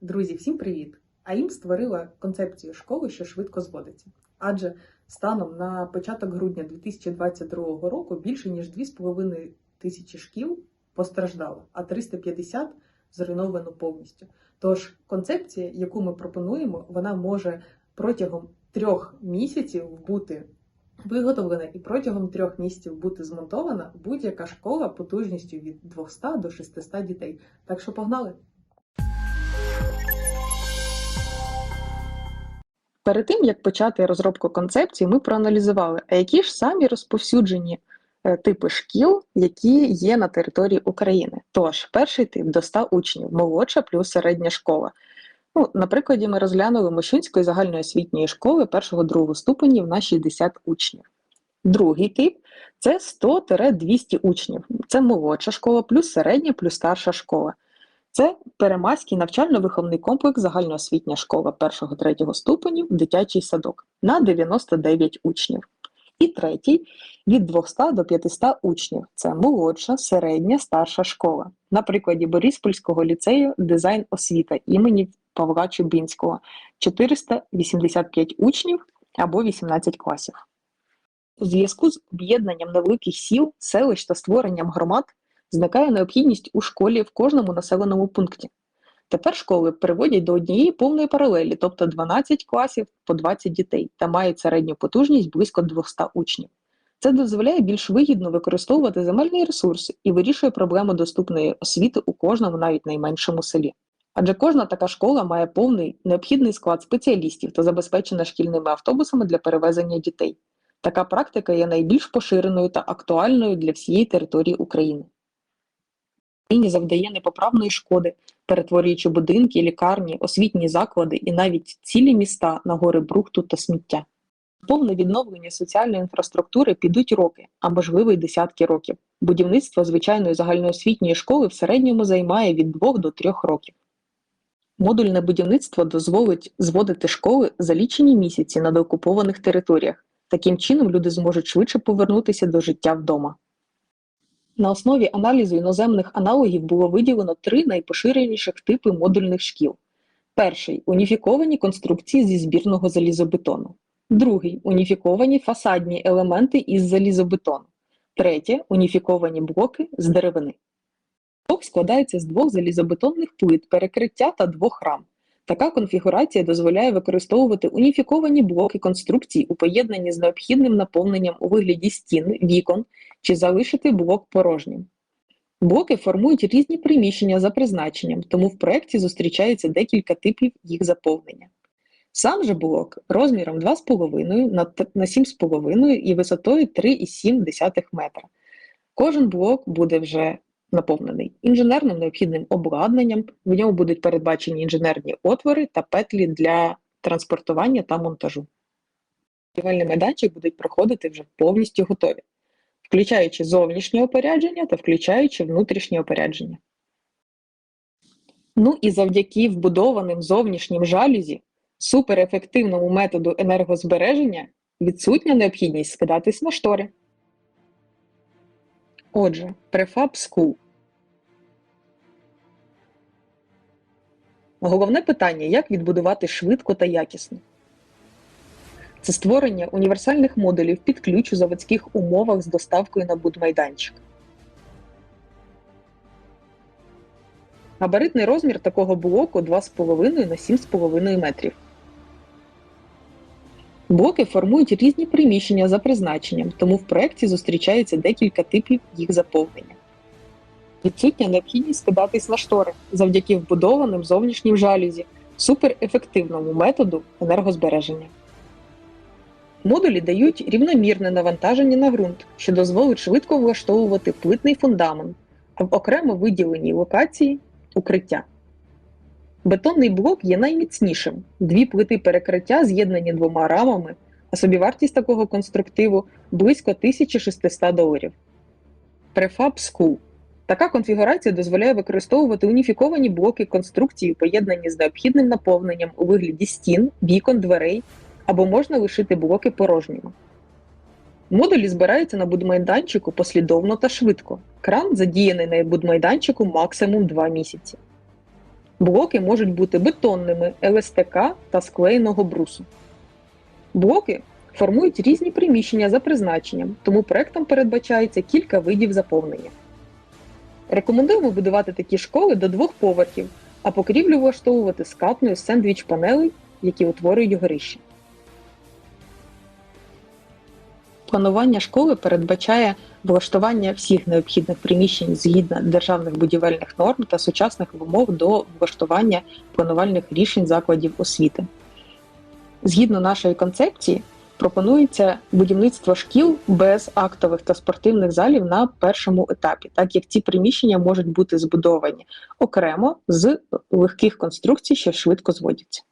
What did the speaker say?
Друзі, всім привіт! АІМ створила концепцію школи, що швидко зводиться. Адже станом на початок грудня 2022 року більше ніж 2,5 тисячі шкіл постраждало, а 350 зруйновано повністю. Тож концепція, яку ми пропонуємо, вона може протягом трьох місяців бути виготовлена і протягом трьох місяців бути змонтована будь-яка школа потужністю від 200 до 600 дітей. Так що погнали! Перед тим як почати розробку концепції, ми проаналізували, а які ж самі розповсюджені е, типи шкіл, які є на території України. Тож, перший тип до 100 учнів, молодша плюс середня школа. Ну, на прикладі ми розглянули Мощунської загальної освітньої школи першого-другого ступенів на 60 учнів. Другий тип це 100-200 учнів. Це молодша школа, плюс середня, плюс старша школа. Це Перемайський навчально-виховний комплекс загальноосвітня школа 1-3 ступенів, дитячий садок на 99 учнів. І третій від 200 до 500 учнів. Це молодша, середня, старша школа. На прикладі Бориспольського ліцею дизайн освіта імені Павла Чубінського 485 учнів або 18 класів. У зв'язку з об'єднанням невеликих сіл, селищ та створенням громад зникає необхідність у школі в кожному населеному пункті. Тепер школи приводять до однієї повної паралелі, тобто 12 класів по 20 дітей, та мають середню потужність близько 200 учнів. Це дозволяє більш вигідно використовувати земельний ресурс і вирішує проблему доступної освіти у кожному, навіть найменшому селі. Адже кожна така школа має повний необхідний склад спеціалістів та забезпечена шкільними автобусами для перевезення дітей. Така практика є найбільш поширеною та актуальною для всієї території України. Україні завдає непоправної шкоди, перетворюючи будинки, лікарні, освітні заклади і навіть цілі міста на гори брухту та сміття. Повне відновлення соціальної інфраструктури підуть роки, а можливо й десятки років. Будівництво звичайної загальноосвітньої школи в середньому займає від 2 до 3 років. Модульне будівництво дозволить зводити школи за лічені місяці на деокупованих територіях. Таким чином люди зможуть швидше повернутися до життя вдома. На основі аналізу іноземних аналогів було виділено три найпоширеніших типи модульних шкіл. Перший уніфіковані конструкції зі збірного залізобетону. Другий уніфіковані фасадні елементи із залізобетону. Третє уніфіковані блоки з деревини. Блок складається з двох залізобетонних плит, перекриття та двох рам. Така конфігурація дозволяє використовувати уніфіковані блоки конструкцій у поєднанні з необхідним наповненням у вигляді стін, вікон чи залишити блок порожнім. Блоки формують різні приміщення за призначенням, тому в проєкті зустрічається декілька типів їх заповнення. Сам же блок розміром 2,5 на 7,5 і висотою 3,7 метра. Кожен блок буде вже наповнений інженерним необхідним обладнанням, в ньому будуть передбачені інженерні отвори та петлі для транспортування та монтажу. Будівельний майданчик будуть проходити вже повністю готові, включаючи зовнішнє опорядження та включаючи внутрішнє опорядження. Ну і завдяки вбудованим зовнішнім жалюзі, суперефективному методу енергозбереження відсутня необхідність скидатись на штори. Отже, Prefab School. Головне питання як відбудувати швидко та якісно. Це створення універсальних модулів під ключ у заводських умовах з доставкою на будмайданчик. Габаритний розмір такого блоку 2,5 на 7,5 метрів. Блоки формують різні приміщення за призначенням, тому в проєкті зустрічається декілька типів їх заповнення. Відсутня необхідність скидатись на штори завдяки вбудованим зовнішнім жалюзі, суперефективному методу енергозбереження. Модулі дають рівномірне навантаження на ґрунт, що дозволить швидко влаштовувати плитний фундамент, в окремо виділеній локації укриття. Бетонний блок є найміцнішим. Дві плити перекриття з'єднані двома рамами, а собівартість такого конструктиву близько 1600 доларів. Prefab School. Така конфігурація дозволяє використовувати уніфіковані блоки конструкції, поєднані з необхідним наповненням у вигляді стін, вікон, дверей, або можна лишити блоки порожніми. Модулі збираються на будмайданчику послідовно та швидко. Кран задіяний на будмайданчику максимум 2 місяці. Блоки можуть бути бетонними, ЛСТК та склеєного брусу. Блоки формують різні приміщення за призначенням, тому проектом передбачається кілька видів заповнення. Рекомендуємо будувати такі школи до двох поверхів, а покрівлю влаштовувати скатною сендвіч-панелей, які утворюють горище. Планування школи передбачає влаштування всіх необхідних приміщень згідно державних будівельних норм та сучасних вимог до влаштування планувальних рішень закладів освіти. Згідно нашої концепції, пропонується будівництво шкіл без актових та спортивних залів на першому етапі, так як ці приміщення можуть бути збудовані окремо з легких конструкцій, що швидко зводяться.